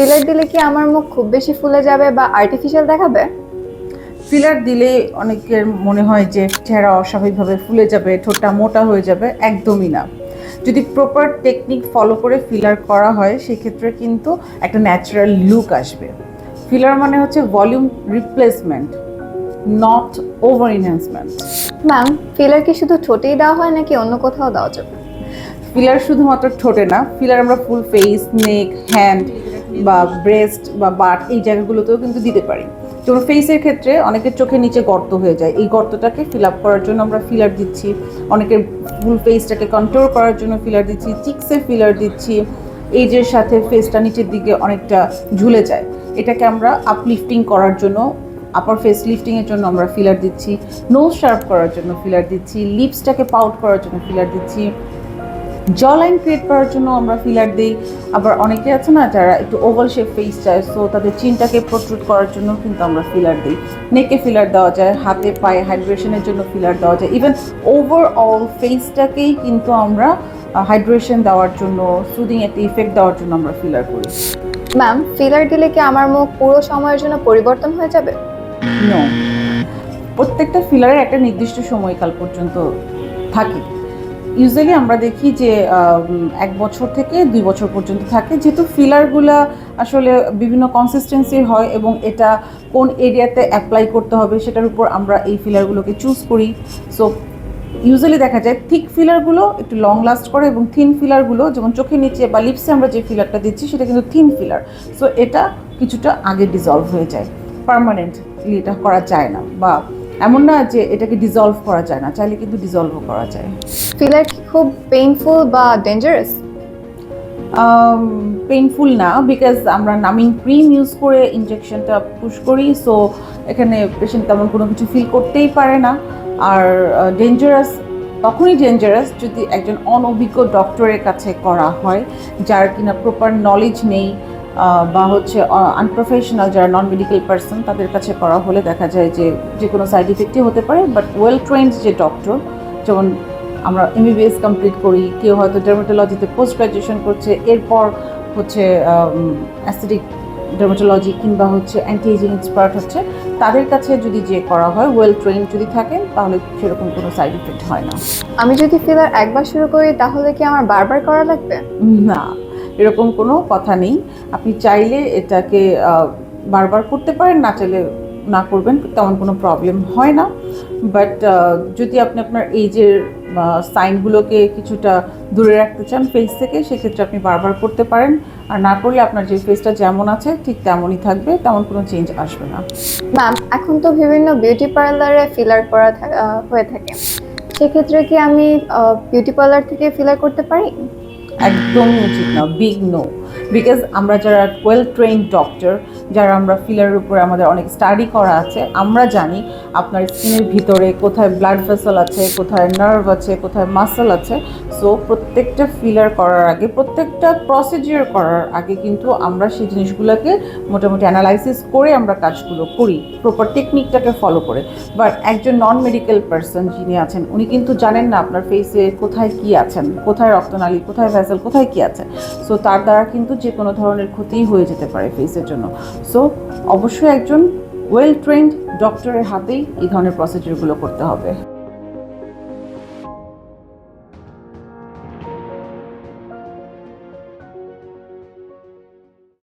Filler দিলে কি আমার মুখ খুব বেশি ফুলে যাবে বা আর্টিফিশিয়াল দেখাবে? ফিলার দিলে অনেকের মনে হয় যে চেহারা অস্বাভাবিকভাবে ফুলে যাবে ঠোঁটটা মোটা হয়ে যাবে একদমই না। যদি প্রপার টেকনিক ফলো করে ফিলার করা হয় সেক্ষেত্রে কিন্তু একটা ন্যাচারাল লুক আসবে। ফিলার মানে হচ্ছে volume replacement not over enhancement ma'am filler কি শুধু ঠোঁটেই দেওয়া হয় নাকি অন্য কোথাও দেওয়া যাবে? ফিলার শুধুমাত্র ঠোঁটে না ফিলার আমরা ফুল ফেস নেক হ্যান্ড বা ব্রেস্ট বা বাট এই জায়গাগুলোতেও কিন্তু দিতে পারি। যেমন ফেসের ক্ষেত্রে অনেকের চোখের নিচে গর্ত হয়ে যায়। এই গর্তটাকে ফিল আপ করার জন্য আমরা ফিলার দিচ্ছি। অনেকের ফুল ফেসটাকে কন্ট্রোল করার জন্য ফিলার দিচ্ছি চিক্সে ফিলার দিচ্ছি। এইজের সাথে ফেসটা নিচের দিকে অনেকটা ঝুলে যায়। এটাকে আমরা আপলিফটিং করার জন্য আপার ফেস লিফটিংয়ের জন্য আমরা ফিলার দিচ্ছি। নোজ শার্প করার জন্য ফিলার দিচ্ছি। লিপসটাকে পাউট করার জন্য ফিলার দিচ্ছি। জ লাইন ক্রিয়েট করার জন্য আমরা ফিলার দিই। আবার অনেকে আছে না যারা একটু ওভাল শেপ ফেস চায় সো তাদের চিনটাকে প্রস্তুত করার জন্য কিন্তু আমরা ফিলার দিই। নেকে ফিলার দেওয়া যায় হাতে পায়ে হাইড্রেশনের জন্য ফিলার দেওয়া যায়। ইভেন ওভারঅল ফেসটাকেই কিন্তু আমরা হাইড্রেশন দেওয়ার জন্য সুদিং একটা ইফেক্ট দেওয়ার জন্য আমরা ফিলার করি। ম্যাম ফিলার দিলে কি আমার মুখ পুরো সময়ের জন্য পরিবর্তন হয়ে যাবে? নো প্রত্যেকটা ফিলারের একটা নির্দিষ্ট সময়কাল পর্যন্ত থাকে। ইউজুয়ালি আমরা দেখি যে এক বছর থেকে দুই বছর পর্যন্ত থাকে। যেহেতু ফিলারগুলা আসলে বিভিন্ন কনসিস্টেন্সির হয় এবং এটা কোন এরিয়াতে অ্যাপ্লাই করতে হবে সেটার উপর আমরা এই ফিলারগুলোকে চুজ করি। সো ইউজুয়ালি দেখা যায় থিক ফিলারগুলো একটু লং লাস্ট করে এবং থিন ফিলারগুলো যেমন চোখের নিচে বা লিপসে আমরা যে ফিলারটা দিচ্ছি সেটা কিন্তু থিন ফিলার সো এটা কিছুটা আগে ডিজলভ হয়ে যায়। পার্মানেন্টলি এটা করা যায় না বা এমন না যে এটাকে ডিজলভ করা যায় না চাইলে কিন্তু ডিজলভও করা যায়। ফিলার কি খুব পেইনফুল বা ডেঞ্জারাস পেইনফুল না বিকজ আমরা নামিং ক্রিম ইউজ করে ইনজেকশনটা পুশ করি সো এখানে পেশেন্ট তেমন কোনো কিছু ফিল করতেই পারে না। আর ডেঞ্জারাস তখনই ডেঞ্জারাস যদি একজন অনভিজ্ঞ ডক্টরের কাছে করা হয় যার কিনা প্রপার নলেজ নেই বা হচ্ছে আনপ্রফেশনাল যারা নন মেডিকেল পার্সন তাদের কাছে করা হলে দেখা যায় যে যে কোনো সাইড ইফেক্টই হতে পারে বাট ওয়েল ট্রেন্ড যে ডক্টর যেমন আমরা এমবিবিএস কমপ্লিট করি কেউ হয়তো ডার্মাটোলজিতে পোস্ট গ্রাজুয়েশন করছে এরপর হচ্ছে অ্যাস্থেটিক ডার্মাটোলজি কিংবা হচ্ছে অ্যান্টি এজিং এক্সপার্ট হচ্ছে তাদের কাছে যদি যে করা হয় ওয়েল ট্রেন যদি থাকেন তাহলে সেরকম কোনো সাইড ইফেক্ট হয় না। আমি যদি ফিলার একবার শুরু করি তাহলে কি আমার বারবার করা লাগবে? না। এরকম কোনো কথা নেই। আপনি চাইলে এটাকে বারবার করতে পারেন, না চাইলে না করবেন, তেমন কোনো প্রবলেম হয় না। বাট যদি আপনি আপনার এইজের সাইনগুলোকে কিছুটা দূরে রাখতে চান ফেস থেকে, সেক্ষেত্রে আপনি বারবার করতে পারেন। আর না করলে আপনার যে ফেসটা যেমন আছে, ঠিক তেমনই থাকবে, তেমন কোনো চেঞ্জ আসবে না। ম্যাম এখন তো বিভিন্ন বিউটি পার্লারে ফিলার করা হয়ে থাকে। সেক্ষেত্রে কি আমি বিউটি পার্লার থেকে ফিলার করতে পারি? একদমই উচিত না বিগ নো বিকজ আমরা যারা ওয়েল ট্রেন ডক্টর যারা আমরা ফিলারের উপরে আমাদের অনেক স্টাডি করা আছে, আমরা জানি আপনার স্কিনের ভিতরে কোথায় ব্লাড ভেসেল আছে, কোথায় নার্ভ আছে, কোথায় মাসেল আছে। সো প্রত্যেকটা ফিলার করার আগে, প্রত্যেকটা প্রসিজিওর করার আগে কিন্তু আমরা সেই জিনিসগুলোকে মোটামুটি অ্যানালাইসিস করে আমরা কাজগুলো করি প্রপার টেকনিকটাকে ফলো করে। বাট একজন নন মেডিকেল পার্সন যিনি আছেন, উনি কিন্তু জানেন না আপনার ফেসে কোথায় কি আছেন, কোথায় রক্তনালী, কোথায় ভেসেল কোথায় কি আছে। সো তার দ্বারা কিন্তু যে কোনো ধরনের ক্ষতিই হয়ে যেতে পারে ফেসের জন্য। সো অবশ্যই একজন ওয়েল ট্রেন্ড ডক্টরের হাতেই এই ধরনের প্রসিডিউরগুলো করতে হবে।